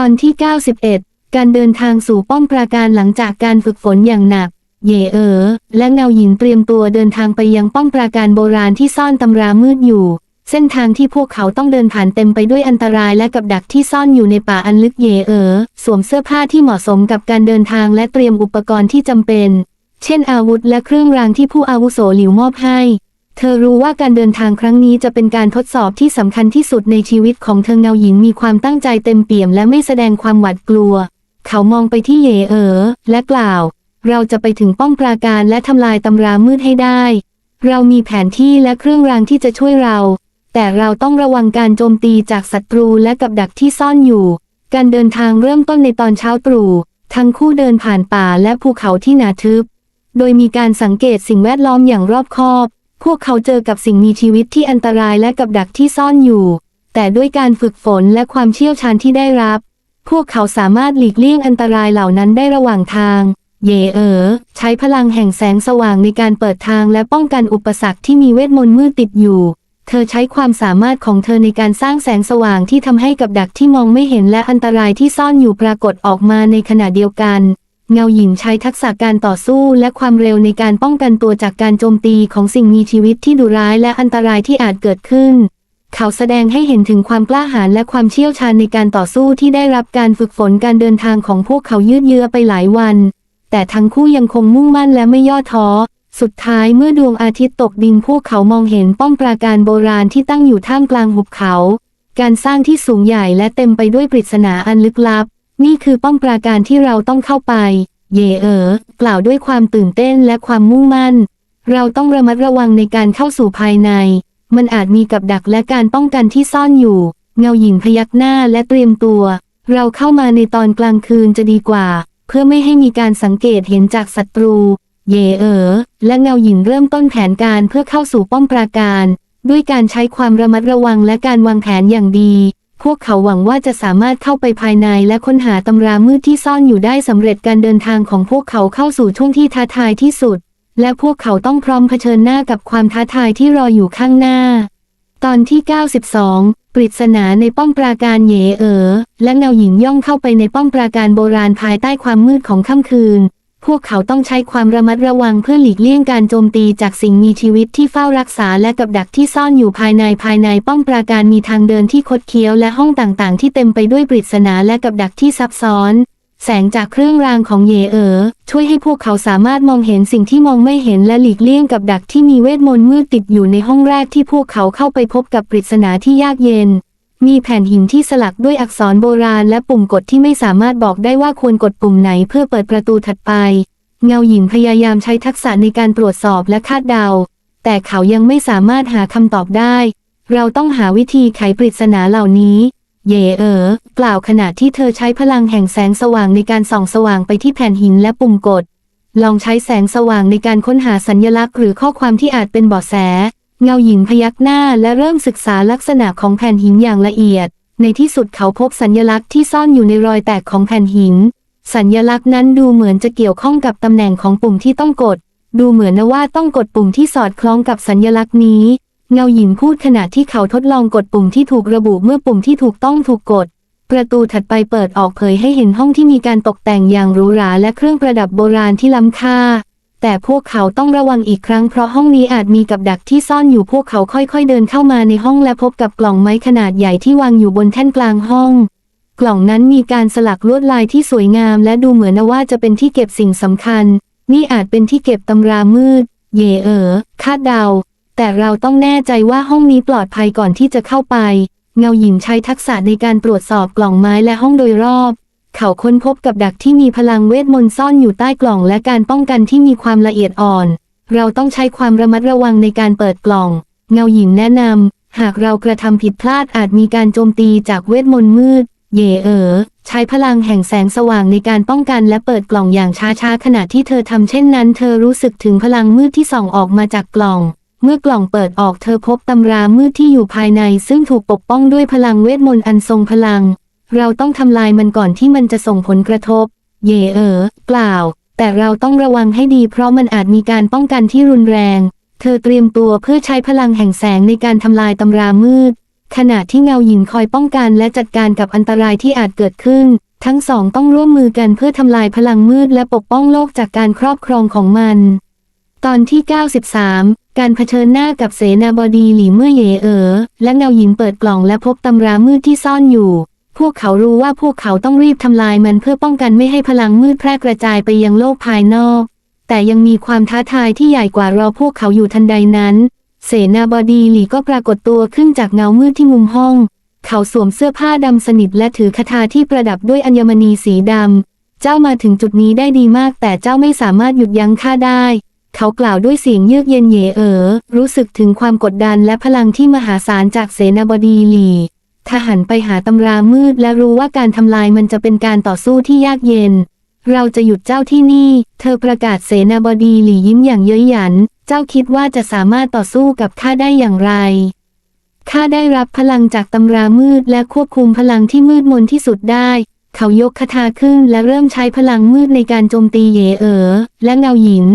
ตอนที่ 91 การเดินทางสู่ป้อมปราการหลังจากการฝึกฝนอย่างหนัก เยเอ๋อและเงาหญิงเตรียมตัวเดินทางไปยังป้อมปราการโบราณที่ซ่อนตำรามืดอยู่ เส้นทางที่พวกเขาต้องเดินผ่านเต็มไปด้วยอันตรายและกับดักที่ซ่อนอยู่ในป่าอันลึกเยเอ๋อสวมเสื้อผ้าที่เหมาะสมกับการเดินทางและเตรียมอุปกรณ์ที่จำเป็น เช่นอาวุธและเครื่องรางที่ผู้อาวุโสหลิวมอบให้ เธอรู้ว่าการเดินทางครั้งนี้จะเป็นการทดสอบที่สำคัญที่สุดในชีวิตของเธอเงาหญิงมีความตั้งใจเต็มเปี่ยมและไม่แสดงความหวาดกลัว เขามองไปที่เยเอ๋อและกล่าว เราจะไปถึงป้อมปราการและทำลายตำรามืดให้ได้ เรามีแผนที่และเครื่องรางที่จะช่วยเรา แต่เราต้องระวังการโจมตีจากศัตรูและกับดักที่ซ่อนอยู่ การเดินทางเริ่มต้นในตอนเช้าตรู่ทั้งคู่เดินผ่านป่าและภูเขาที่หนาทึบ โดยมีการสังเกตสิ่งแวดล้อมอย่างรอบคอบ พวกเขาเจอกับสิ่งมีชีวิตที่อันตรายและกับดักที่ซ่อนอยู่ แต่ด้วยการฝึกฝนและความเชี่ยวชาญที่ได้รับ พวกเขาสามารถหลีกเลี่ยงอันตรายเหล่านั้นได้ระหว่างทาง เยเอ๋อใช้พลังแห่งแสงสว่างในการเปิดทางและป้องกันอุปสรรคที่มีเวทมนต์มืดติดอยู่ เธอใช้ความสามารถของเธอในการสร้างแสงสว่างที่ทำให้กับดักที่มองไม่เห็นและอันตรายที่ซ่อนอยู่ปรากฏออกมาในขณะเดียวกัน เงาหญิงใช้ทักษะการต่อสู้และความเร็วในการป้องกันตัวจากการโจมตีของสิ่งมีชีวิตที่ดุร้ายและอันตรายที่อาจเกิดขึ้น เขาแสดงให้เห็นถึงความกล้าหาญและความเชี่ยวชาญในการต่อสู้ที่ได้รับการฝึกฝนการเดินทางของพวกเขายืดเยื้อไปหลายวัน แต่ทั้งคู่ยังคงมุ่งมั่นและไม่ย่อท้อ สุดท้ายเมื่อดวงอาทิตย์ตกดินพวกเขามองเห็นป้อมปราการโบราณที่ตั้งอยู่ท่ามกลางหุบเขา การสร้างที่สูงใหญ่และเต็มไปด้วยปริศนาอันลึกลับ นี่คือป้อมปราการที่เราต้องเข้าไป เยเอ๋อกล่าวด้วยความตื่นเต้นและความมุ่งมั่น เราต้องระมัดระวังในการเข้าสู่ภายใน มันอาจมีกับดักและการป้องกันที่ซ่อนอยู่ เงาหญิงพยักหน้าและเตรียมตัว เราเข้ามาในตอนกลางคืนจะดีกว่า เพื่อไม่ให้มีการสังเกตเห็นจากศัตรู เยเอ๋อและเงาหญิงเริ่มต้นแผนการเพื่อเข้าสู่ป้อมปราการ ด้วยการใช้ความระมัดระวังและการวางแผนอย่างดี พวกเขาหวังว่าจะสามารถเข้าไปภายในและค้นหาตำรามืดที่ซ่อนอยู่ได้สำเร็จการเดินทางของพวกเขาเข้าสู่ช่วงที่ท้าทายที่สุด และพวกเขาต้องพร้อมเผชิญหน้ากับความท้าทายที่รออยู่ข้างหน้า ตอนที่ 92 ปริศนาในป้อมปราการเยเอ๋อและเงาหญิงย่องเข้าไปในป้อมปราการโบราณภายใต้ความมืดของค่ำคืน พวกเขาต้องใช้ความระมัดระวังเพื่อหลีกเลี่ยงการโจมตีจากสิ่งมีชีวิตที่เฝ้ารักษาและกับดักที่ซ่อนอยู่ภายในภายในป้อมปราการมีทางเดินที่คดเคี้ยวและห้องต่างๆ ที่เต็มไปด้วยปริศนาและกับดักที่ซับซ้อน แสงจากเครื่องรางของเยเอ๋อช่วยให้พวกเขาสามารถมองเห็นสิ่งที่มองไม่เห็นและหลีกเลี่ยงกับดักที่มีเวทมนต์มืดติดอยู่ในห้องแรกที่พวกเขาเข้าไปพบกับปริศนาที่ยากเย็น มีแผ่นหินที่สลักด้วยอักษรโบราณและปุ่มกดที่ไม่สามารถบอกได้ว่าควรกดปุ่มไหนเพื่อเปิดประตูถัดไป เงาหญิงพยายามใช้ทักษะในการตรวจสอบและคาดเดา แต่เขายังไม่สามารถหาคำตอบได้ เราต้องหาวิธีไขปริศนาเหล่านี้ เยเอ๋อกล่าวขณะที่เธอใช้พลังแห่งแสงสว่างในการส่องสว่างไปที่แผ่นหินและปุ่มกด ลองใช้แสงสว่างในการค้นหาสัญลักษณ์ หรือข้อความที่อาจเป็นเบาะแส เงาหญิงพยักหน้าและเริ่มศึกษาลักษณะของแผ่นหินอย่างละเอียด ในที่สุดเขาพบสัญลักษณ์ที่ซ่อนอยู่ในรอยแตกของแผ่นหิน สัญลักษณ์นั้นดูเหมือนจะเกี่ยวข้องกับตำแหน่งของปุ่มที่ต้องกด ดูเหมือนนะว่าต้องกดปุ่มที่สอดคล้องกับสัญลักษณ์นี้ เงาหญิงพูดขณะที่เขาทดลองกดปุ่มที่ถูกระบุเมื่อปุ่มที่ถูกต้องถูกกด ประตูถัดไปเปิดออกเผยให้เห็นห้องที่มีการตกแต่งอย่างหรูหราและเครื่องประดับโบราณที่ล้ำค่า แต่พวกเขาต้องระวังอีกครั้งเพราะห้องนี้อาจมีกับดักที่ซ่อนอยู่พวกเขาค่อยๆเดินเข้ามาในห้องและพบกับกล่องไม้ขนาดใหญ่ที่วางอยู่บนแท่นกลางห้อง กล่องนั้นมีการสลักลวดลายที่สวยงาม และดูเหมือนว่าจะเป็นที่เก็บสิ่งสำคัญ นี่อาจเป็นที่เก็บตำรามืด เยเอ๋อคาดเดา แต่เราต้องแน่ใจว่าห้องนี้ปลอดภัยก่อนที่จะเข้าไป เงาหญิงใช้ทักษะในการตรวจสอบกล่องไม้และห้องโดยรอบ เขาค้นพบกับดักที่มีพลังเวทมนต์ซ่อนอยู่ใต้กล่องและการป้องกันที่มีความละเอียดอ่อน เราต้องใช้ความระมัดระวังในการเปิดกล่อง เงาหญิงแนะนำหากเรากระทำผิดพลาดอาจมีการโจมตีจากเวทมนต์มืด เย่เอ๋อใช้พลังแห่งแสงสว่างในการป้องกันและเปิดกล่องอย่างช้าๆขณะที่เธอทำเช่นนั้น เธอรู้สึกถึงพลังมืดที่ส่องออกมาจากกล่องเมื่อกล่องเปิดออกเธอพบตำรามืดที่อยู่ภายในซึ่งถูกปกป้องด้วยพลังเวทมนต์อันทรงพลัง เราต้องทำลายมันก่อนที่มันจะส่งผลกระทบ เยเอ๋อกล่า แต่เราต้องระวังให้ดีเพราะมันอาจมีการป้องกันที่รุนแรง เธอเตรียมตัวเพื่อใช้พลังแห่งแสงในการทำลายตำรามืด ขณะที่เงาหยินคอยป้องกันและจัดการกับอันตรายที่อาจเกิดขึ้น ทั้งสองต้องร่วมมือกันเพื่อทำลายพลังมืดและปกป้องโลกจากการครอบครองของมัน ตอนที่ 93การเผชิญหน้ากับเสนาบดีหลี่เมื่อเยเอ๋อและเงาหยินเปิดกล่องและพบตำรามืดที่ซ่อนอยู่ พวกเขารู้ว่าพวกเขาต้องรีบทำลายมันเพื่อป้องกันไม่ให้พลังมืดแพร่กระจายไปยังโลกภายนอก แต่ยังมีความท้าทายที่ใหญ่กว่ารอพวกเขาอยู่ทันใดนั้น เสนาบดีหลีก็ปรากฏตัวขึ้นจากเงามืดที่มุมห้อง เขาสวมเสื้อผ้าดำสนิทและถือคาถาที่ประดับด้วยอัญมณีสีดำ เจ้ามาถึงจุดนี้ได้ดีมาก แต่เจ้าไม่สามารถหยุดยั้งข้าได้ เขากล่าวด้วยเสียงเยือกเย็นเยเอ๋อรู้สึกถึงความกดดันและพลังที่มหาศาลจากเสนาบดีหลี ทหารไปหาตำรามืดและรู้ว่าการทำลายมันจะเป็นการต่อสู้ที่ยากเย็น เราจะหยุดเจ้าที่นี่ เธอประกาศเสนาบดีหลี่ยิ้มอย่างเย้ยหยัน เจ้าคิดว่าจะสามารถต่อสู้กับข้าได้อย่างไร ข้าได้รับพลังจากตำรามืดและควบคุมพลังที่มืดมนที่สุดได้ เขายกคาถาขึ้นและเริ่มใช้พลังมืดในการโจมตีเยเอ๋อและเงาหยิน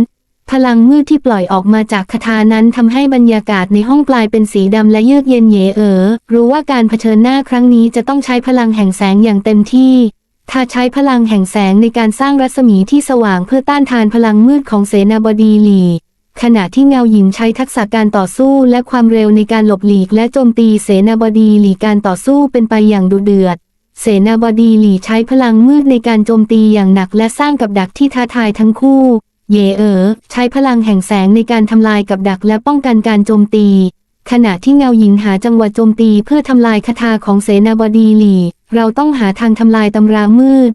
พลังมืดที่ปล่อยออกมาจากคาถานั้นทำให้บรรยากาศในห้องกลายเป็นสีดำและเยือกเย็นเยเอ๋อรู้ว่าการเผชิญหน้าครั้งนี้จะต้องใช้พลังแห่งแสงอย่างเต็มที่ถ้าใช้พลังแห่งแสงในการสร้างรัศมีที่สว่างเพื่อต้านทานพลังมืดของเสนาบดีหลี ขณะที่เงาหยินใช้ทักษะการต่อสู้และความเร็วในการหลบหลีกและโจมตีเสนาบดีหลีการต่อสู้เป็นไปอย่างดุเดือด เสนาบดีหลีใช้พลังมืดในการโจมตีอย่างหนักและสร้างกับดักที่ท้าทายทั้งคู่ เยเอ๋อใช้พลังแห่งแสงในการทำลายกับดักและป้องกันการโจมตี ขณะที่เงาหญิงหาจังหวะโจมตีเพื่อทำลายคาถาของเสนาบดีหลี เราต้องหาทางทำลายตำรามืด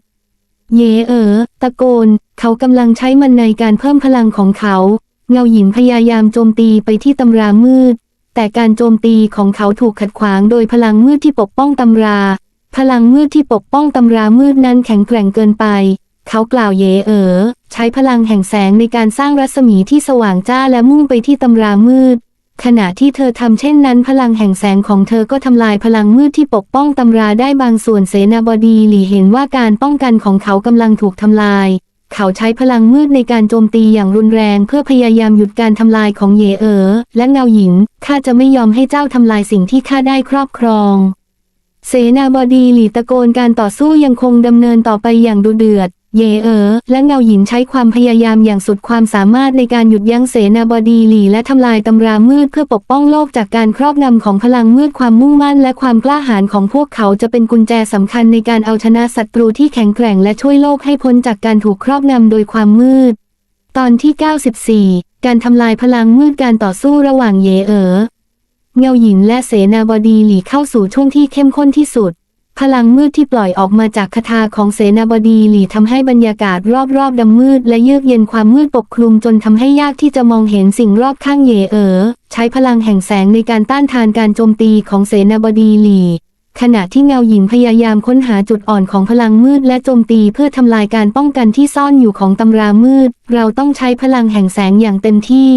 เยเอ๋อตะโกน เขากำลังใช้มันในการเพิ่มพลังของเขา เงาหญิงพยายามโจมตีไปที่ตำรามืด แต่การโจมตีของเขาถูกขัดขวางโดยพลังมืดที่ปกป้องตำรา พลังมืดที่ปกป้องตำรามืดนั้นแข็งแกร่งเกินไป เขากล่าวเยเอ๋อใช้พลังแห่งแสงในการสร้างรัศมีที่สว่างจ้าและมุ่งไปที่ตำรามืด ขณะที่เธอทำเช่นนั้น พลังแห่งแสงของเธอก็ทำลายพลังมืดที่ปกป้องตำราได้บางส่วนเสนาบดีหลี่เห็นว่าการป้องกันของเขากำลังถูกทำลาย เขาใช้พลังมืดในการโจมตีอย่างรุนแรงเพื่อพยายามหยุดการทำลายของเยเอ๋อและเงาหญิงข้าจะไม่ยอมให้เจ้าทำลายสิ่งที่ข้าได้ครอบครองเสนาบดีหลี่ตะโกนการต่อสู้ยังคงดำเนินต่อไปอย่างดุเดือด เยเออ และเงาหยินใช้ความพยายามอย่างสุดความสามารถในการหยุดยั้งเสนาบดีหลี่และทำลายตำรามืดเพื่อปกป้องโลกจากการครอบงำของพลังมืดความมุ่งมั่นและความกล้าหาญของพวกเขาจะเป็นกุญแจสำคัญในการเอาชนะศัตรูที่แข็งแกร่งและช่วยโลกให้พ้นจากการถูกครอบงำโดยความมืด ตอนที่ 94 การทำลายพลังมืดการต่อสู้ระหว่างเยเออ เงาหยินและเสนาบดีหลี่เข้าสู่ช่วงที่เข้มข้นที่สุด พลังมืดที่ปล่อยออกมาจากคาถาของเสนาบดีหลี่ทำให้บรรยากาศรอบๆดำมืดและเยือกเย็นความมืดปกคลุมจนทำให้ยากที่จะมองเห็นสิ่งรอบข้างเยเอ๋อใช้พลังแห่งแสงในการต้านทานการโจมตีของเสนาบดีหลี่ขณะที่เงาหญิงพยายามค้นหาจุดอ่อนของพลังมืดและโจมตีเพื่อทำลายการป้องกันที่ซ่อนอยู่ของตำรามืด เราต้องใช้พลังแห่งแสงอย่างเต็มที่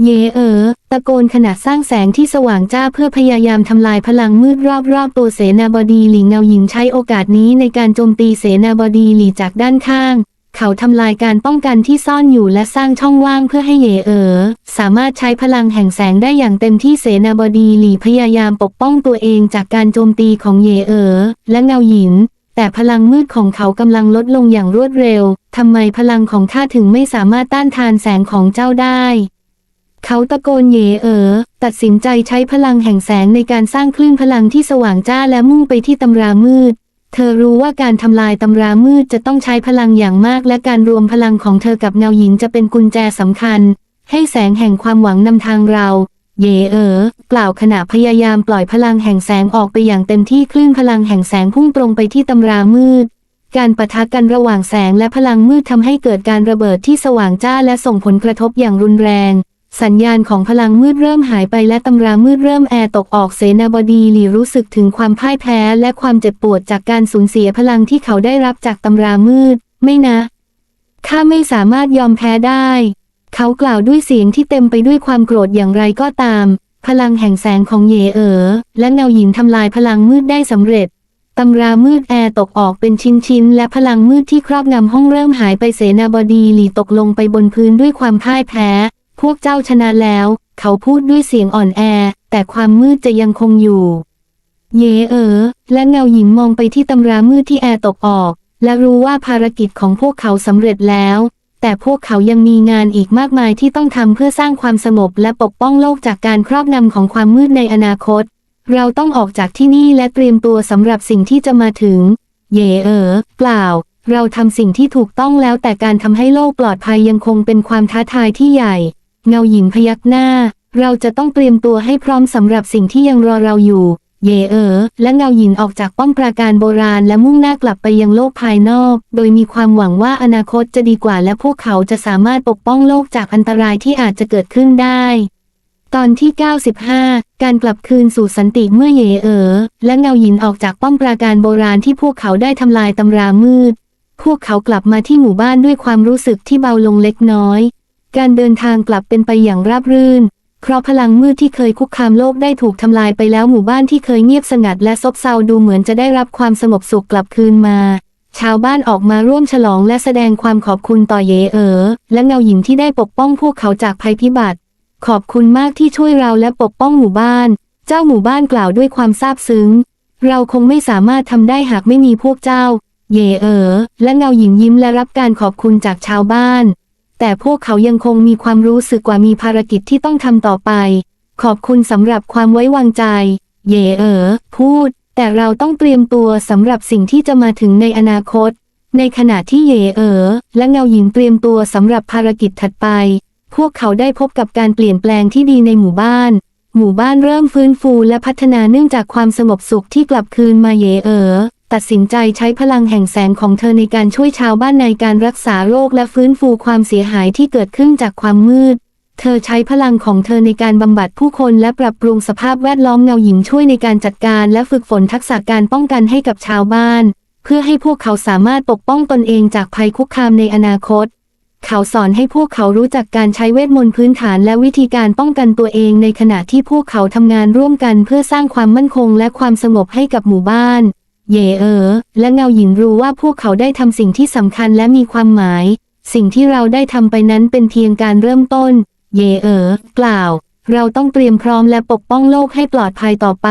เยเออ ตะโกนขณะสร้างแสงที่สว่างจ้าเพื่อพยายามทำลายพลังมืดรอบๆ ตัวเสนาบดีหลีเงาหญิงใช้โอกาสนี้ในการโจมตีเสนาบดีหลีจากด้านข้าง เขาทำลายการป้องกันที่ซ่อนอยู่และสร้างช่องว่างเพื่อให้เยเออ สามารถใช้พลังแห่งแสงได้อย่างเต็มที่เสนาบดีหลีพยายามปกป้องตัวเองจากการโจมตีของเยเออ และเงาหญิงแต่พลังมืดของเขากำลังลดลงอย่างรวดเร็ว ทำไมพลังของข้าถึงไม่สามารถต้านทานแสงของเจ้าได้ เขาตะโกนเยเออ ตัดสินใจใช้พลังแห่งแสงในการสร้างคลื่นพลังที่สว่างจ้าและมุ่งไปที่ตำรามืด เธอรู้ว่าการทำลายตำรามืดจะต้องใช้พลังอย่างมาก และการรวมพลังของเธอกับเงาหญิงจะเป็นกุญแจสำคัญ ให้แสงแห่งความหวังนำทางเรา เยเออกล่าวขณะพยายามปล่อยพลังแห่งแสงออกไปอย่างเต็มที่คลื่นพลังแห่งแสงพุ่งตรงไปที่ตำรามืดการปะทะกันระหว่างแสงและพลังมืดทำให้เกิดการระเบิดที่สว่างจ้าและส่งผลกระทบอย่างรุนแรง สัญญาณของพลังมืดเริ่มหายไปและตำรามืดเริ่มแอร์ตกออกเสนาบดีหลีรู้สึกถึงความพ่ายแพ้และความเจ็บปวดจากการสูญเสียพลังที่เขาได้รับจากตำรามืด ไม่นะ ข้าไม่สามารถยอมแพ้ได้ เขากล่าวด้วยเสียงที่เต็มไปด้วยความโกรธอย่างไรก็ตาม พลังแห่งแสงของเยเอ๋อและเงาหยินทำลายพลังมืดได้สำเร็จตำรามืดแอร์ตกออกเป็นชิ้นๆ และพลังมืดที่ครอบงำห้องเริ่มหายไปเสนาบดีหลีตกลงไปบนพื้นด้วยความพ่ายแพ้ พวกเจ้าชนะแล้ว เขาพูดด้วยเสียงอ่อนแอ แต่ความมืดจะยังคงอยู่ เยเออ และเงาหญิงมองไปที่ตำรามืดที่แอร์ตกออก และรู้ว่าภารกิจของพวกเขาสำเร็จแล้ว แต่พวกเขายังมีงานอีกมากมายที่ต้องทำเพื่อสร้างความสงบและปกป้องโลกจากการครอบงำของความมืดในอนาคต เราต้องออกจากที่นี่และเตรียมตัวสำหรับสิ่งที่จะมาถึง เยเอ๋อกล่าวเราทำสิ่งที่ถูกต้องแล้วแต่การทำให้โลกปลอดภัยยังคงเป็นความท้าทายที่ใหญ่ เงาหญิงพยักหน้า เราจะต้องเตรียมตัวให้พร้อมสำหรับสิ่งที่ยังรอเราอยู่ เยเออ และเงาหญิงออกจากป้อมปราการโบราณและมุ่งหน้ากลับไปยังโลกภายนอก โดยมีความหวังว่าอนาคตจะดีกว่าและพวกเขาจะสามารถปกป้องโลกจากอันตรายที่อาจจะเกิดขึ้นได้ตอนที่ 95 การกลับคืนสู่สันติเมื่อเยเออ และเงาหยินออกจากป้อมปราการโบราณที่พวกเขาได้ทำลายตำรามืด พวกเขากลับมาที่หมู่บ้านด้วยความรู้สึกที่เบาลงเล็กน้อย การเดินทางกลับเป็นไปอย่างราบรื่น เพราะพลังมืดที่เคยคุกคามโลกได้ถูกทำลายไปแล้วหมู่บ้านที่เคยเงียบสงัดและซบเซาดูเหมือนจะได้รับความสงบสุขกลับคืนมา ชาวบ้านออกมาร่วมฉลองและแสดงความขอบคุณต่อเยเอ๋อและเงาหญิงที่ได้ปกป้องพวกเขาจากภัยพิบัติ ขอบคุณมากที่ช่วยเราและปกป้องหมู่บ้าน เจ้าหมู่บ้านกล่าวด้วยความซาบซึ้ง เราคงไม่สามารถทำได้หากไม่มีพวกเจ้า เยเอ๋อและเงาหญิงยิ้มและรับการขอบคุณจากชาวบ้าน แต่พวกเขายังคงมีความรู้สึกว่ามีภารกิจที่ต้องทำต่อไป ขอบคุณสำหรับความไว้วางใจ เย่เอ๋อพูด แต่เราต้องเตรียมตัวสำหรับสิ่งที่จะมาถึงในอนาคต ในขณะที่เย่เอ๋อและเงาหญิงเตรียมตัวสำหรับภารกิจถัดไป พวกเขาได้พบกับการเปลี่ยนแปลงที่ดีในหมู่บ้าน หมู่บ้านเริ่มฟื้นฟูและพัฒนาเนื่องจากความสงบสุขที่กลับคืนมาเยเอ๋อ ตัดสินใจใช้พลังแห่งแสงของเธอในการช่วยชาวบ้านในการรักษาโรคและฟื้นฟูความเสียหายที่เกิดขึ้นจากความมืด เธอใช้พลังของเธอในการบำบัดผู้คนและปรับปรุงสภาพแวดล้อมเงาหญิงช่วยในการจัดการและฝึกฝนทักษะการป้องกันให้กับชาวบ้าน เพื่อให้พวกเขาสามารถปกป้องตนเองจากภัยคุกคามในอนาคต เขาสอนให้พวกเขารู้จักการใช้เวทมนต์พื้นฐานและวิธีการป้องกันตัวเองในขณะที่พวกเขาทำงานร่วมกันเพื่อสร้างความมั่นคงและความสงบให้กับหมู่บ้าน เยเออ และเงาหญิงรู้ว่าพวกเขาได้ทำสิ่งที่สำคัญและมีความหมาย สิ่งที่เราได้ทำไปนั้นเป็นเพียงการเริ่มต้น เยเออ กล่าว เราต้องเตรียมพร้อมและปกป้องโลกให้ปลอดภัยต่อไป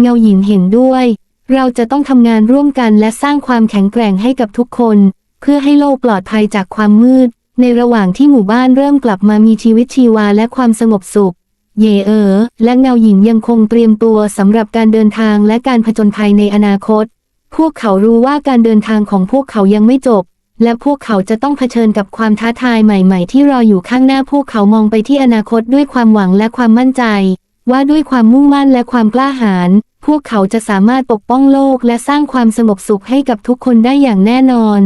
เงาหญิงเห็นด้วย เราจะต้องทำงานร่วมกันและสร้างความแข็งแกร่งให้กับทุกคน เพื่อให้โลกปลอดภัยจากความมืด ในระหว่างที่หมู่บ้านเริ่มกลับมามีชีวิตชีวาและความสงบสุข เยเออ และเงาหญิงยังคงเตรียมตัวสำหรับการเดินทางและการผจญภัยในอนาคต พวกเขารู้ว่าการเดินทางของพวกเขายังไม่จบ และพวกเขาจะต้องเผชิญกับความท้าทายใหม่ๆ ที่รออยู่ข้างหน้าพวกเขามองไปที่อนาคตด้วยความหวังและความมั่นใจ ว่าด้วยความมุ่งมั่นและความกล้าหาญพวกเขาจะสามารถปกป้องโลกและสร้างความสงบสุขให้กับทุกคนได้อย่างแน่นอน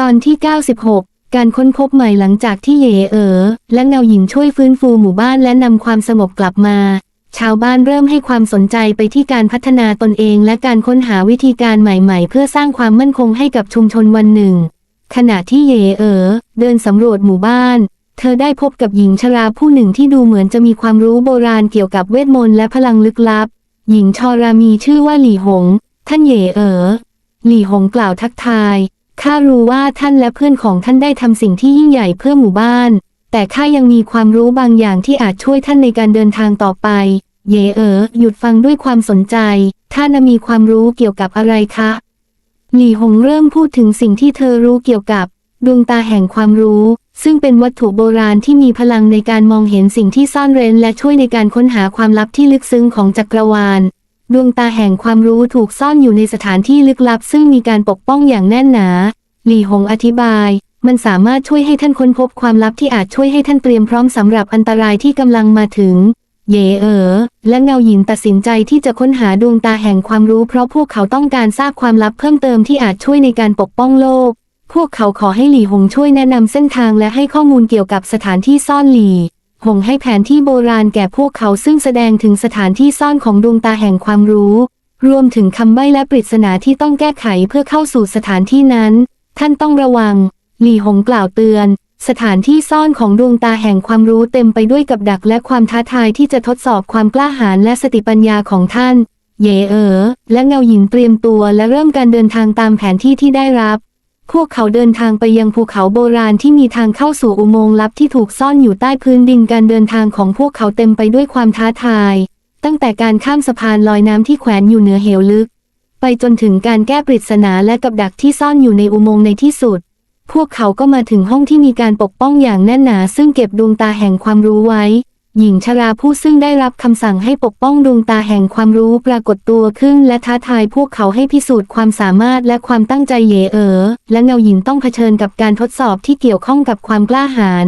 ตอนที่ 96 การค้นพบใหม่หลังจากที่เยเอ๋อและเงาหญิงช่วยฟื้นฟูหมู่บ้านและนำความสงบกลับมา ชาวบ้านเริ่มให้ความสนใจไปที่การพัฒนาตนเองและการค้นหาวิธีการใหม่ๆ เพื่อสร้างความมั่นคงให้กับชุมชนวันหนึ่ง ขณะที่เยเอ๋อเดินสำรวจหมู่บ้าน เธอได้พบกับหญิงชราผู้หนึ่งที่ดูเหมือนจะมีความรู้โบราณเกี่ยวกับเวทมนต์และพลังลึกลับ หญิงชรามีชื่อว่าหลี่หง ท่านเยเอ๋อหลี่หงกล่าวทักทาย ข้ารู้ว่าท่านและเพื่อนของท่านได้ทำสิ่งที่ยิ่งใหญ่เพื่อหมู่บ้าน แต่ข้ายังมีความรู้บางอย่างที่อาจช่วยท่านในการเดินทางต่อไป เยเอ๋อหยุดฟังด้วยความสนใจ ท่านมีความรู้เกี่ยวกับอะไรคะ หลี่หงเริ่มพูดถึงสิ่งที่เธอรู้เกี่ยวกับดวงตาแห่งความรู้ ซึ่งเป็นวัตถุโบราณที่มีพลังในการมองเห็นสิ่งที่ซ่อนเร้นและช่วยในการค้นหาความลับที่ลึกซึ้งของจักรวาล ดวงตาแห่งความรู้ถูกซ่อนอยู่ในสถานที่ลึกลับ ซึ่งมีการปกป้องอย่างแน่นหนา หลี่หงอธิบาย มันสามารถช่วยให้ท่านค้นพบความลับที่อาจช่วยให้ท่านเตรียมพร้อมสำหรับอันตรายที่กำลังมาถึง เย่เอ๋อและเงาหยินตัดสินใจที่จะค้นหาดวงตาแห่งความรู้ เพราะพวกเขาต้องการทราบความลับเพิ่มเติมที่อาจช่วยในการปกป้องโลก พวกเขาขอให้หลี่หงช่วยแนะนำเส้นทางและให้ข้อมูลเกี่ยวกับสถานที่ซ่อนหลี่ หงให้แผนที่โบราณแก่พวกเขาซึ่งแสดงถึงสถานที่ซ่อนของดวงตาแห่งความรู้ รวมถึงคำใบ้และปริศนาที่ต้องแก้ไขเพื่อเข้าสู่สถานที่นั้น ท่านต้องระวัง หลี่หงกล่าวเตือน สถานที่ซ่อนของดวงตาแห่งความรู้เต็มไปด้วยกับดักและความท้าทายที่จะทดสอบความกล้าหาญและสติปัญญาของท่าน เย่เอ๋อและเงาหญิงเตรียมตัวและเริ่มการเดินทางตามแผนที่ที่ได้รับ พวกเขาเดินทางไปยังภูเขาโบราณที่มีทางเข้าสู่อุโมงค์ลับที่ถูกซ่อนอยู่ใต้พื้นดินการเดินทางของพวกเขาเต็มไปด้วยความท้าทาย ตั้งแต่การข้ามสะพานลอยน้ำที่แขวนอยู่เหนือเหวลึก ไปจนถึงการแก้ปริศนาและกับดักที่ซ่อนอยู่ในอุโมงค์ในที่สุด พวกเขาก็มาถึงห้องที่มีการปกป้องอย่างแน่นหนา ซึ่งเก็บดวงตาแห่งความรู้ไว้ หญิงชราผู้ซึ่งได้รับคำสั่งให้ปกป้องดวงตาแห่งความรู้ปรากฏตัวขึ้นและท้าทายพวกเขาให้พิสูจน์ความสามารถและความตั้งใจเยเอ๋อและเงาหญิงต้องเผชิญกับการทดสอบที่เกี่ยวข้องกับความกล้าหาญ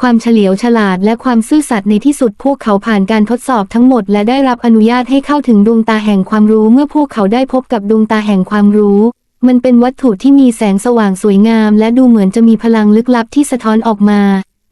ความเฉลียวฉลาดและความซื่อสัตย์ในที่สุดพวกเขาผ่านการทดสอบทั้งหมดและได้รับอนุญาตให้เข้าถึงดวงตาแห่งความรู้เมื่อพวกเขาได้พบกับดวงตาแห่งความรู้ มันเป็นวัตถุที่มีแสงสว่างสวยงาม และดูเหมือนจะมีพลังลึกลับที่สะท้อนออกมา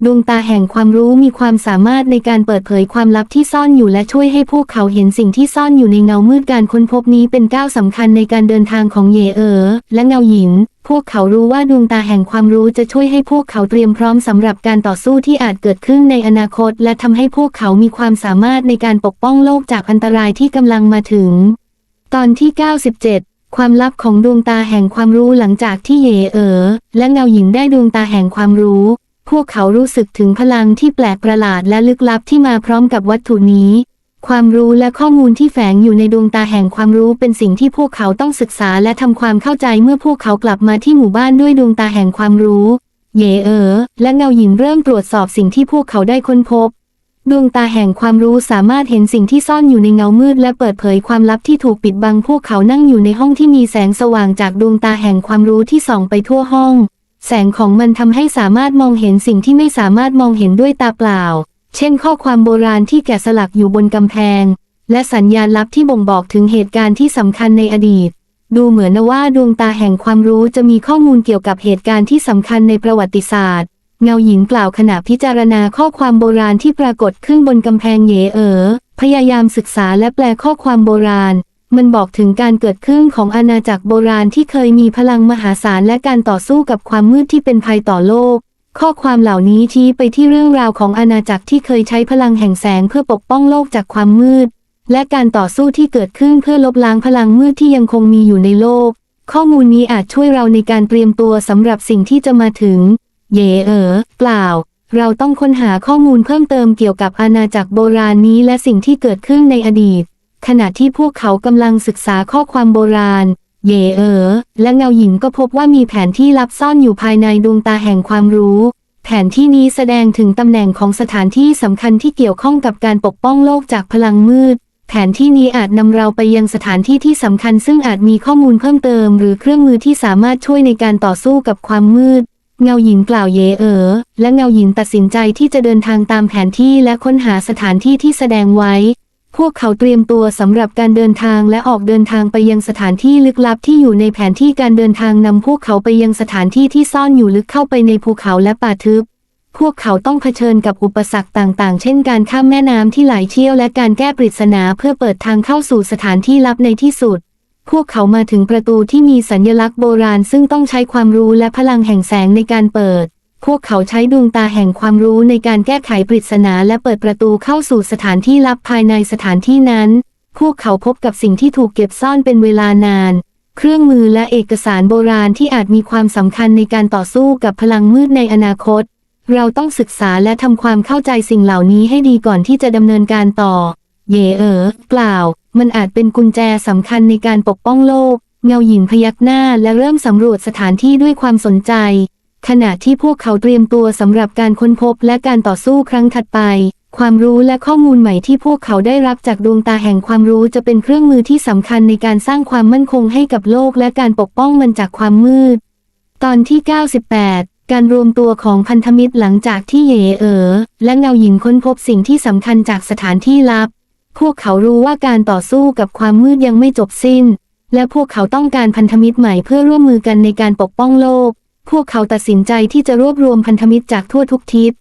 ดวงตาแห่งความรู้มีความสามารถในการเปิดเผยความลับที่ซ่อนอยู่และช่วยให้พวกเขาเห็นสิ่งที่ซ่อนอยู่ในเงามืดการค้นพบนี้เป็นก้าวสำคัญในการเดินทางของเยเอ๋อและเงาหญิง พวกเขารู้ว่าดวงตาแห่งความรู้จะช่วยให้พวกเขาเตรียมพร้อมสำหรับการต่อสู้ที่อาจเกิดขึ้นในอนาคต และทำให้พวกเขามีความสามารถในการปกป้องโลกจากอันตรายที่กำลังมาถึง ตอนที่ 97ความลับของดวงตาแห่งความรู้หลังจากที่เยเอ๋อและเงาหญิงได้ดวงตาแห่งความรู้ พวกเขารู้สึกถึงพลังที่แปลกประหลาดและลึกลับที่มาพร้อมกับวัตถุนี้ ความรู้และข้อมูลที่แฝงอยู่ในดวงตาแห่งความรู้เป็นสิ่งที่พวกเขาต้องศึกษาและทำความเข้าใจเมื่อพวกเขากลับมาที่หมู่บ้านด้วยดวงตาแห่งความรู้ เยเออ และเงาหญิงเริ่มตรวจสอบสิ่งที่พวกเขาได้ค้นพบ ดวงตาแห่งความรู้สามารถเห็นสิ่งที่ซ่อนอยู่ในเงามืด และเปิดเผยความลับที่ถูกปิดบังพวกเขานั่งอยู่ในห้องที่มีแสงสว่างจากดวงตาแห่งความรู้ที่ส่องไปทั่วห้อง แสงของมันทำให้สามารถมองเห็นสิ่งที่ไม่สามารถมองเห็นด้วยตาเปล่า เช่นข้อความโบราณที่แกะสลักอยู่บนกำแพง และสัญญาณลับที่บ่งบอกถึงเหตุการณ์ที่สำคัญในอดีต ดูเหมือนว่าดวงตาแห่งความรู้จะมีข้อมูลเกี่ยวกับเหตุการณ์ที่สำคัญในประวัติศาสตร์ เงาหญิงกล่าวขณะพิจารณาข้อความโบราณที่ปรากฏขึ้นบนกำแพงเยเอ๋อพยายามศึกษาและแปลข้อความโบราณ มันบอกถึงการเกิดขึ้นของอาณาจักรโบราณที่เคยมีพลังมหาศาลและการต่อสู้กับความมืดที่เป็นภัยต่อโลก ข้อความเหล่านี้ชี้ไปที่เรื่องราวของอาณาจักรที่เคยใช้พลังแห่งแสงเพื่อปกป้องโลกจากความมืด และการต่อสู้ที่เกิดขึ้นเพื่อลบล้างพลังมืดที่ยังคงมีอยู่ในโลก ข้อมูลนี้อาจช่วยเราในการเตรียมตัวสำหรับสิ่งที่จะมาถึง เยเอ๋อกล่าเราต้องค้นหาข้อมูลเพิ่มเติมเกี่ยวกับอาณาจักรโบราณนี้และสิ่งที่เกิดขึ้นในอดีต ขณะที่พวกเขากำลังศึกษาข้อความโบราณ เยเอ๋อและเงาหญิงก็พบว่ามีแผนที่ลับซ่อนอยู่ภายในดวงตาแห่งความรู้ แผนที่นี้แสดงถึงตำแหน่งของสถานที่สำคัญที่เกี่ยวข้องกับการปกป้องโลกจากพลังมืด แผนที่นี้อาจนำเราไปยังสถานที่ที่สำคัญ ซึ่งอาจมีข้อมูลเพิ่มเติม หรือเครื่องมือที่สามารถช่วยในการต่อสู้กับความมืดเงาหญิงกล่าวเยเอ๋อและเงาหญิงตัดสินใจที่จะเดินทางตามแผนที่และค้นหาสถานที่ที่แสดงไว้ พวกเขาเตรียมตัวสำหรับการเดินทางและออกเดินทางไปยังสถานที่ลึกลับที่อยู่ในแผนที่การเดินทางนำพวกเขาไปยังสถานที่ที่ซ่อนอยู่ลึกเข้าไปในภูเขาและป่าทึบ พวกเขาต้องเผชิญกับอุปสรรคต่างๆ เช่นการข้ามแม่น้ำที่ไหลเชี่ยวและการแก้ปริศนาเพื่อเปิดทางเข้าสู่สถานที่ลับในที่สุด พวกเขามาถึงประตูที่มีสัญลักษณ์โบราณ ซึ่งต้องใช้ความรู้และพลังแห่งแสงในการเปิด พวกเขาใช้ดวงตาแห่งความรู้ในการแก้ไขปริศนาและเปิดประตูเข้าสู่สถานที่ลับภายในสถานที่นั้น พวกเขาพบกับสิ่งที่ถูกเก็บซ่อนเป็นเวลานาน เครื่องมือและเอกสารโบราณที่อาจมีความสำคัญในการต่อสู้กับพลังมืดในอนาคต เราต้องศึกษาและทำความเข้าใจสิ่งเหล่านี้ให้ดีก่อนที่จะดำเนินการต่อ เยเอ๋อกล่าว มันอาจเป็นกุญแจสำคัญในการปกป้องโลก เงาหญิงพยักหน้าและเริ่มสำรวจสถานที่ด้วยความสนใจ ขณะที่พวกเขาเตรียมตัวสำหรับการค้นพบและการต่อสู้ครั้งถัดไป ความรู้และข้อมูลใหม่ที่พวกเขาได้รับจากดวงตาแห่งความรู้จะเป็นเครื่องมือที่สำคัญในการสร้างความมั่นคงให้กับโลกและการปกป้องมันจากความมืด ตอนที่ 98 การรวมตัวของพันธมิตรหลังจากที่เยเอ๋อและเงาหญิงค้นพบสิ่งที่สำคัญจากสถานที่ลับ พวกเขารู้ว่าการต่อสู้กับความมืดยังไม่จบสิ้น และพวกเขาต้องการพันธมิตรใหม่เพื่อร่วมมือกันในการปกป้องโลก พวกเขาตัดสินใจที่จะรวบรวมพันธมิตรจากทั่วทุกทิศ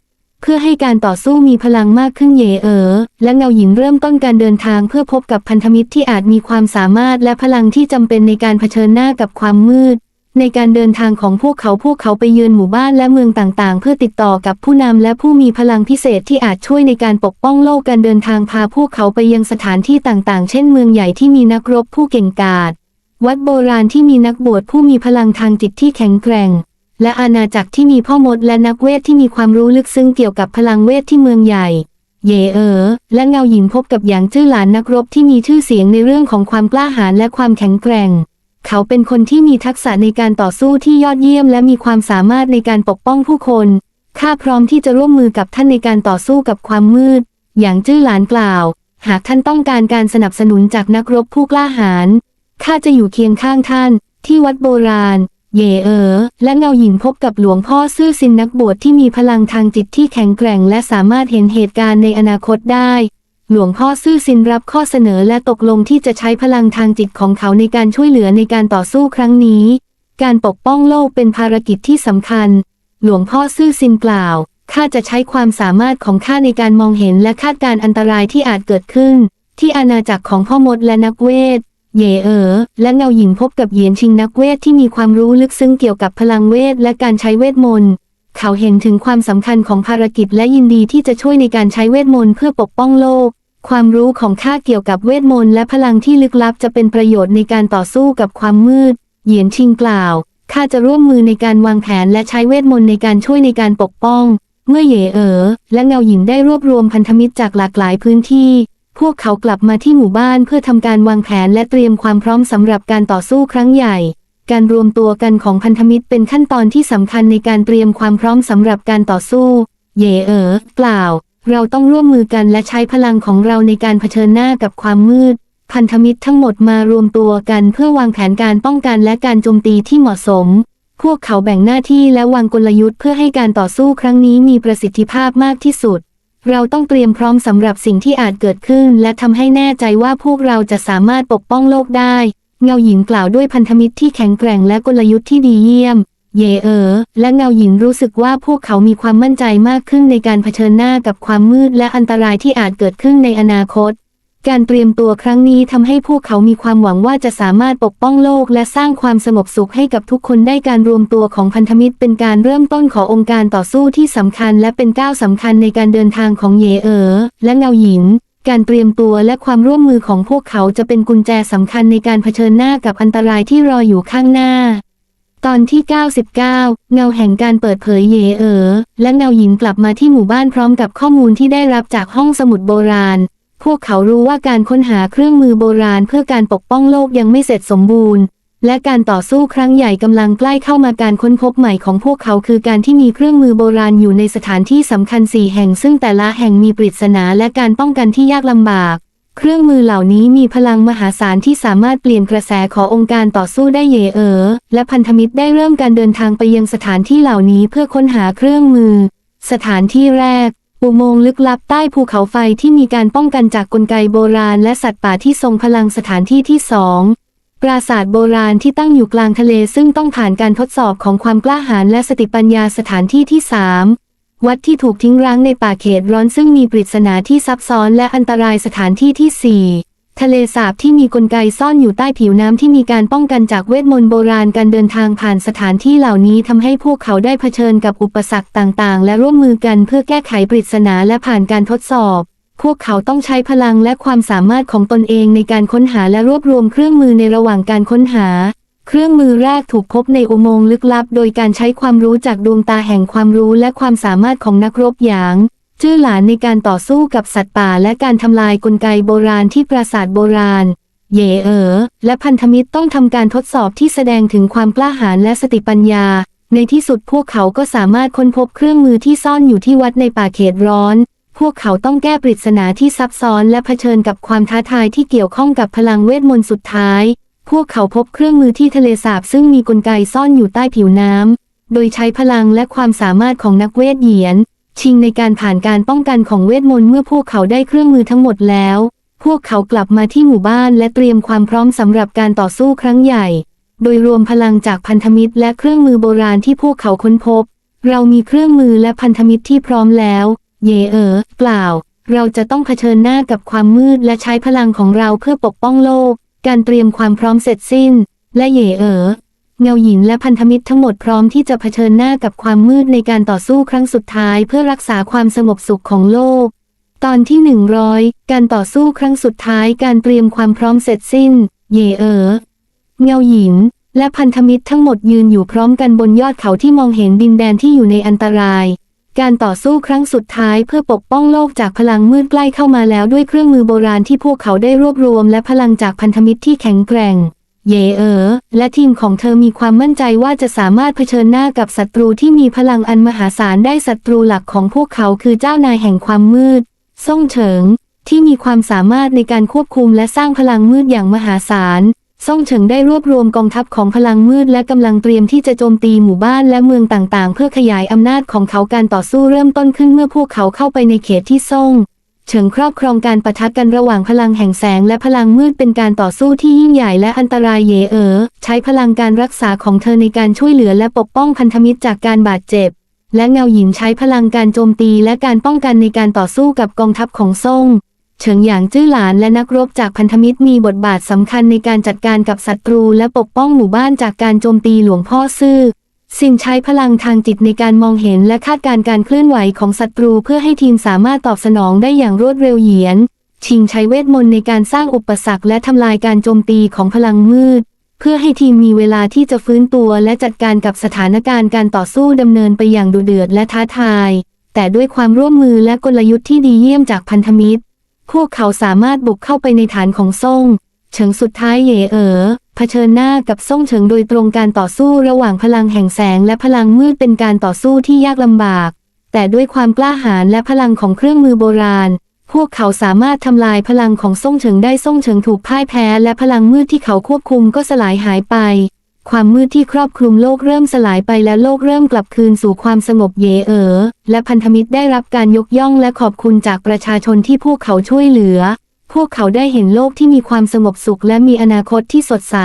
เพื่อให้การต่อสู้มีพลังมากขึ้นเยเอ๋อและเงาหญิงเริ่มต้นการเดินทางเพื่อพบกับพันธมิตรที่อาจมีความสามารถและพลังที่จำเป็นในการเผชิญหน้ากับความมืด ในการเดินทางของพวกเขาพวกเขาไปเยือนหมู่บ้านและเมืองต่างๆ เพื่อติดต่อกับผู้นำและผู้มีพลังพิเศษที่อาจช่วยในการปกป้องโลกการเดินทางพาพวกเขาไปยังสถานที่ต่างๆ เช่นเมืองใหญ่ที่มีนักรบผู้เก่งกาจวัดโบราณที่มีนักบวชผู้มีพลังทางจิตที่แข็งแกร่ง และอาณาจักรที่มีพ่อมดและนักเวทที่มีความรู้ลึกซึ้งเกี่ยวกับพลังเวทที่เมืองใหญ่ เย่เอ๋อและเงาหญิงพบกับหยางจื้อหลานนักรบที่มีชื่อเสียงในเรื่องของความกล้าหาญและความแข็งแกร่ง เขาเป็นคนที่มีทักษะในการต่อสู้ที่ยอดเยี่ยม และมีความสามารถในการปกป้องผู้คนข้าพร้อมที่จะร่วมมือกับท่านในการต่อสู้กับความมืดอย่างจื้อหลานกล่าว หากท่านต้องการการสนับสนุนจากนักรบผู้กล้าหาญข้าจะอยู่เคียงข้างท่าน ที่วัดโบราณ เย่เออ และเงาหญิงพบกับหลวงพ่อซื่อซินนักบวชที่มีพลังทางจิตที่แข็งแกร่ง และสามารถเห็นเหตุการณ์ในอนาคตได้ หลวงพ่อซื่อซินรับข้อเสนอและตกลงที่จะใช้พลังทางจิตของเขาในการช่วยเหลือในการต่อสู้ครั้งนี้ การปกป้องโลกเป็นภารกิจที่สำคัญ หลวงพ่อซื่อซินกล่าวข้าจะใช้ความสามารถของข้าในการมองเห็นและคาดการณ์อันตรายที่อาจเกิดขึ้น ที่อาณาจักรของพ่อมดและนักเวท เย่เอ๋อและเงาหญิงพบกับเหยียนชิงนักเวทที่มีความรู้ลึกซึ้งเกี่ยวกับพลังเวทและการใช้เวทมนต์เขาเห็นถึงความสำคัญของภารกิจและยินดีที่จะช่วยในการใช้เวทมนต์เพื่อปกป้องโลก ความรู้ของข้าเกี่ยวกับเวทมนต์และพลังที่ลึกลับจะเป็นประโยชน์ในการต่อสู้กับความมืด เหยียนชิงกล่าวข้าจะร่วมมือในการวางแผนและใช้เวทมนต์ในการช่วยในการปกป้อง เมื่อเย่เอ๋อและเงาหญิงได้รวบรวมพันธมิตรจากหลากหลายพื้นที่ พวกเขากลับมาที่หมู่บ้านเพื่อทำการวางแผนและเตรียมความพร้อมสำหรับการต่อสู้ครั้งใหญ่ การรวมตัวกันของพันธมิตรเป็นขั้นตอนที่สำคัญในการเตรียมความพร้อมสำหรับการต่อสู้ เยเอ๋อกล่าว เราต้องร่วมมือกันและใช้พลังของเราในการเผชิญหน้ากับความมืด พันธมิตรทั้งหมดมารวมตัวกันเพื่อวางแผนการป้องกันและการโจมตีที่เหมาะสม พวกเขาแบ่งหน้าที่และวางกลยุทธ์เพื่อให้การต่อสู้ครั้งนี้มีประสิทธิภาพมากที่สุด เราต้องเตรียมพร้อมสำหรับสิ่งที่อาจเกิดขึ้น และทำให้แน่ใจว่าพวกเราจะสามารถปกป้องโลกได้ เงาหญิงกล่าวด้วยพันธมิตรที่แข็งแกร่งและกลยุทธ์ที่ดีเยี่ยม เยเออ และเงาหญิงรู้สึกว่าพวกเขามีความมั่นใจมากขึ้นในการเผชิญหน้ากับความมืดและอันตรายที่อาจเกิดขึ้นในอนาคต การเตรียมตัวครั้งนี้ทำให้พวกเขามีความหวังว่าจะสามารถปกป้องโลกและสร้างความสงบสุขให้กับทุกคนได้การรวมตัวของพันธมิตร เป็นการเริ่มต้นขององค์การต่อสู้ที่สำคัญ และเป็นก้าวสำคัญในการเดินทางของเยเอ๋อและเงาหญิง การเตรียมตัวและความร่วมมือของพวกเขาจะเป็นกุญแจสำคัญในการเผชิญหน้ากับอันตรายที่รออยู่ข้างหน้า ตอนที่ 99 เงาแห่งการเปิดเผยเยเอ๋อและเงาหญิงกลับมาที่หมู่บ้านพร้อมกับข้อมูลที่ได้รับจากห้องสมุดโบราณ พวกเขารู้ว่าการค้นหาเครื่องมือโบราณเพื่อการปกป้องโลกยังไม่เสร็จสมบูรณ์ และการต่อสู้ครั้งใหญ่กำลังใกล้เข้ามาการค้นพบใหม่ของพวกเขาคือการที่มีเครื่องมือโบราณอยู่ในสถานที่สำคัญสี่แห่ง ซึ่งแต่ละแห่งมีปริศนาและการป้องกันที่ยากลำบาก เครื่องมือเหล่านี้มีพลังมหาศาลที่สามารถเปลี่ยนกระแสขององค์การต่อสู้ได้เยเออ และพันธมิตรได้เริ่มการเดินทางไปยังสถานที่เหล่านี้เพื่อค้นหาเครื่องมือ สถานที่แรก อุโมงค์ลึกลับใต้ภูเขาไฟที่มีการป้องกันจากกลไกโบราณและสัตว์ป่าที่ทรงพลังสถานที่ที่สองปราสาทโบราณที่ตั้งอยู่กลางทะเลซึ่งต้องผ่านการทดสอบของความกล้าหาญและสติปัญญาสถานที่ที่สามวัดที่ถูกทิ้งร้างในป่าเขตร้อนซึ่งมีปริศนาที่ซับซ้อนและอันตรายสถานที่ที่สี่ ทะเลสาบที่มีกลไกซ่อนอยู่ใต้ผิวน้ำที่มีการป้องกันจากเวทมนต์โบราณการเดินทางผ่านสถานที่เหล่านี้ทำให้พวกเขาได้เผชิญกับอุปสรรคต่างๆ และร่วมมือกันเพื่อแก้ไขปริศนาและผ่านการทดสอบ พวกเขาต้องใช้พลังและความสามารถของตนเองในการค้นหาและรวบรวมเครื่องมือในระหว่างการค้นหา เครื่องมือแรกถูกพบในอุโมงค์ลึกลับ โดยการใช้ความรู้จากดวงตาแห่งความรู้และความสามารถของนักรบหยาง ชื่อหลานในการต่อสู้กับสัตว์ป่าและการทำลายกลไกโบราณที่ปราสาทโบราณ เยเอ๋อและพันธมิตรต้องทำการทดสอบที่แสดงถึงความกล้าหาญและสติปัญญา ในที่สุดพวกเขาก็สามารถค้นพบเครื่องมือที่ซ่อนอยู่ที่วัดในป่าเขตร้อน พวกเขาต้องแก้ปริศนาที่ซับซ้อนและเผชิญกับความท้าทายที่เกี่ยวข้องกับพลังเวทมนต์สุดท้าย พวกเขาพบเครื่องมือที่ทะเลสาบซึ่งมีกลไกซ่อนอยู่ใต้ผิวน้ำโดยใช้พลังและความสามารถของนักเวทเหยียน ชิงในการผ่านการป้องกันของเวทมนต์เมื่อพวกเขาได้เครื่องมือทั้งหมดแล้ว พวกเขากลับมาที่หมู่บ้านและเตรียมความพร้อมสำหรับการต่อสู้ครั้งใหญ่ โดยรวมพลังจากพันธมิตรและเครื่องมือโบราณที่พวกเขาค้นพบ เรามีเครื่องมือและพันธมิตรที่พร้อมแล้ว เยเอ๋อกล่าว เราจะต้องเผชิญหน้ากับความมืดและใช้พลังของเราเพื่อปกป้องโลก การเตรียมความพร้อมเสร็จสิ้น และเยเออ เงาหญิงและพันธมิตรทั้งหมดพร้อมที่จะเผชิญหน้ากับความมืดในการต่อสู้ครั้งสุดท้ายเพื่อรักษาความสงบสุขของโลก ตอนที่ 100 การต่อสู้ครั้งสุดท้ายการเตรียมความพร้อมเสร็จสิ้น เยเอ๋อเงาหยินและพันธมิตรทั้งหมดยืนอยู่พร้อมกันบนยอดเขาที่มองเห็นดินแดนที่อยู่ในอันตราย การต่อสู้ครั้งสุดท้ายเพื่อปกป้องโลกจากพลังมืดใกล้เข้ามาแล้วด้วยเครื่องมือโบราณที่พวกเขาได้รวบรวมและพลังจากพันธมิตรที่แข็งแกร่ง เยเอ๋อและทีมของเธอมีความมั่นใจว่าจะสามารถเผชิญหน้ากับศัตรูที่มีพลังอันมหาศาลได้ศัตรูหลักของพวกเขาคือเจ้านายแห่งความมืด ซ่งเฉิง ที่มีความสามารถในการควบคุมและสร้างพลังมืดอย่างมหาศาล ซ่งเฉิงได้รวบรวมกองทัพของพลังมืดและกำลังเตรียมที่จะโจมตีหมู่บ้านและเมืองต่างๆ เพื่อขยายอำนาจของเขาการต่อสู้เริ่มต้นขึ้นเมื่อพวกเขาเข้าไปในเขตที่ซ่ง เฉิงครอบครองการปะทะกันระหว่างพลังแห่งแสงและพลังมืดเป็นการต่อสู้ที่ยิ่งใหญ่และอันตรายเยเอ๋อใช้พลังการรักษาของเธอในการช่วยเหลือและปกป้องพันธมิตรจากการบาดเจ็บ และเงาหยินใช้พลังการโจมตีและการป้องกันในการต่อสู้กับกองทัพของซ่งเฉิงหยางจื้อหลานและนักรบจากพันธมิตรมีบทบาทสำคัญในการจัดการกับศัตรูและปกป้องหมู่บ้านจากการโจมตีหลวงพ่อซื่อ สิ่งใช้พลังทางจิตในการมองเห็นและคาดการณ์การเคลื่อนไหวของศัตรูเพื่อให้ทีมสามารถตอบสนองได้อย่างรวดเร็วเหยียน ชิงใช้เวทมนต์ในการสร้างอุปสรรคและทำลายการโจมตีของพลังมืด เพื่อให้ทีมมีเวลาที่จะฟื้นตัวและจัดการกับสถานการณ์การต่อสู้ดำเนินไปอย่างดุเดือดและท้าทาย แต่ด้วยความร่วมมือและกลยุทธ์ที่ดีเยี่ยมจากพันธมิตร พวกเขาสามารถบุกเข้าไปในฐานของซ่งเฉิงสุดท้ายเย่เอ๋อ เผชิญหน้ากับซ่งเฉิงโดยตรงการต่อสู้ระหว่างพลังแห่งแสงและพลังมืดเป็นการต่อสู้ที่ยากลำบาก แต่ด้วยความกล้าหาญและพลังของเครื่องมือโบราณ พวกเขาสามารถทำลายพลังของซ่งเฉิงได้ซ่งเฉิงถูกพ่ายแพ้และพลังมืดที่เขาควบคุมก็สลายหายไป ความมืดที่ครอบคลุมโลกเริ่มสลายไปและโลกเริ่มกลับคืนสู่ความสงบเยเอ๋อและพันธมิตรได้รับการยกย่องและขอบคุณจากประชาชนที่พวกเขาช่วยเหลือ พวกเขาได้เห็นโลกที่มีความสงบสุขและมีอนาคตที่สดใส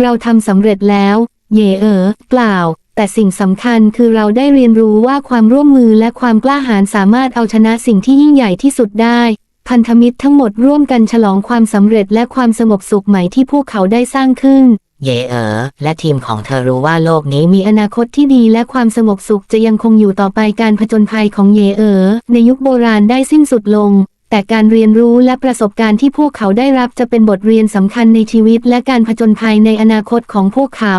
เราทำสำเร็จแล้ว เยเอ๋อกล่าวแต่สิ่งสำคัญคือเราได้เรียนรู้ว่าความร่วมมือและความกล้าหาญสามารถเอาชนะสิ่งที่ยิ่งใหญ่ที่สุดได้ พันธมิตรทั้งหมดร่วมกันฉลองความสำเร็จและความสงบสุขใหม่ที่พวกเขาได้สร้างขึ้น เยเอ๋อและทีมของเธอรู้ว่าโลกนี้มีอนาคตที่ดีและความสงบสุขจะยังคงอยู่ต่อไปการผจญภัยของเยเอ๋อในยุคโบราณได้สิ้นสุดลง แต่การเรียนรู้และประสบการณ์ที่พวกเขาได้รับจะเป็นบทเรียนสำคัญในชีวิตและการผจญภัยในอนาคตของพวกเขา